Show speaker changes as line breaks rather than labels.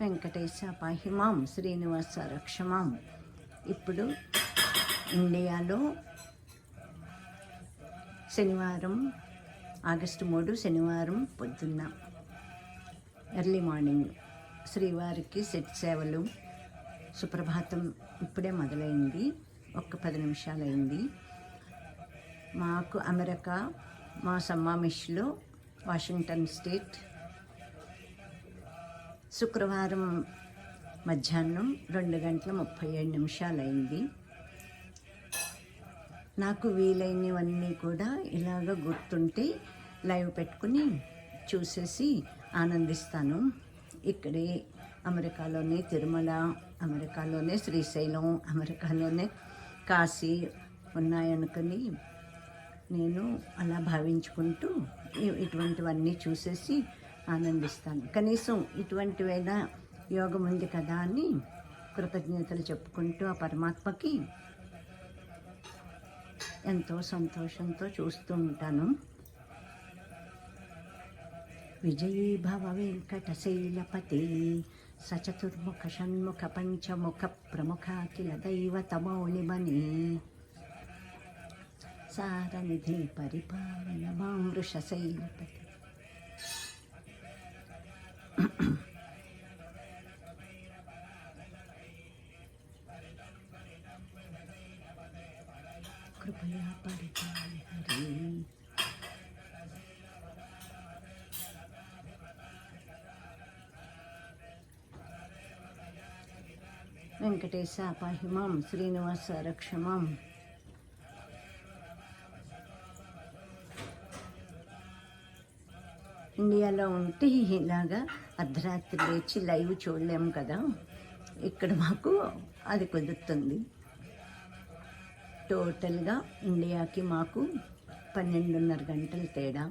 వెంకటేశ పాహిమాం శ్రీనివాస రక్షమాం. ఇప్పుడు ఇండియాలో శనివారం ఆగస్టు మూడు శనివారం పొద్దున్న ఎర్లీ మార్నింగ్ శ్రీవారికి సెట్ సేవలు. సుప్రభాతం ఇప్పుడే మొదలైంది ఒక్క పది నిమిషాలైంది. మాకు అమెరికా మా సమ్మామిష్లో వాషింగ్టన్ స్టేట్ శుక్రవారం మధ్యాహ్నం రెండు గంటల ముప్పై ఏడు అయింది నాకు వీలైనవన్నీ కూడా ఇలాగ గుర్తుంటే లైవ్ పెట్టుకుని చూసేసి ఆనందిస్తాను. ఇక్కడే అమెరికాలోనే తిరుమల అమెరికాలోనే శ్రీశైలం అమెరికాలోనే కాశీ ఉన్నాయనుకొని నేను అలా భావించుకుంటూ ఇటువంటివన్నీ చూసేసి ఆనందిస్తాను. కనీసం ఇటువంటివైనా యోగం ఉంది కదా అని కృతజ్ఞతలు చెప్పుకుంటూ ఆ పరమాత్మకి ఎంతో సంతోషంతో చూస్తూ ఉంటాను. విజయీ భవ వెంకటశైలపతి సచతుర్ముఖ షణ్ముఖ పంచముఖ ప్రముఖాఖిల కిల దైవతమౌళిమణి సారనిధి పరిపాలన మామృషశైలపతి కృపయా పరిపాలి హరి వెంకటేశ పాహిమాం శ్రీనివాస రక్షమాం ఇండియాలో ఉంటే ఇలాగా అర్ధరాత్రి లేచి లైవ్ చూడలేము కదా. ఇక్కడ మాకు అది కుదురుతుంది. టోటల్గా ఇండియాకి మాకు పన్నెండున్నర గంటల తేడా.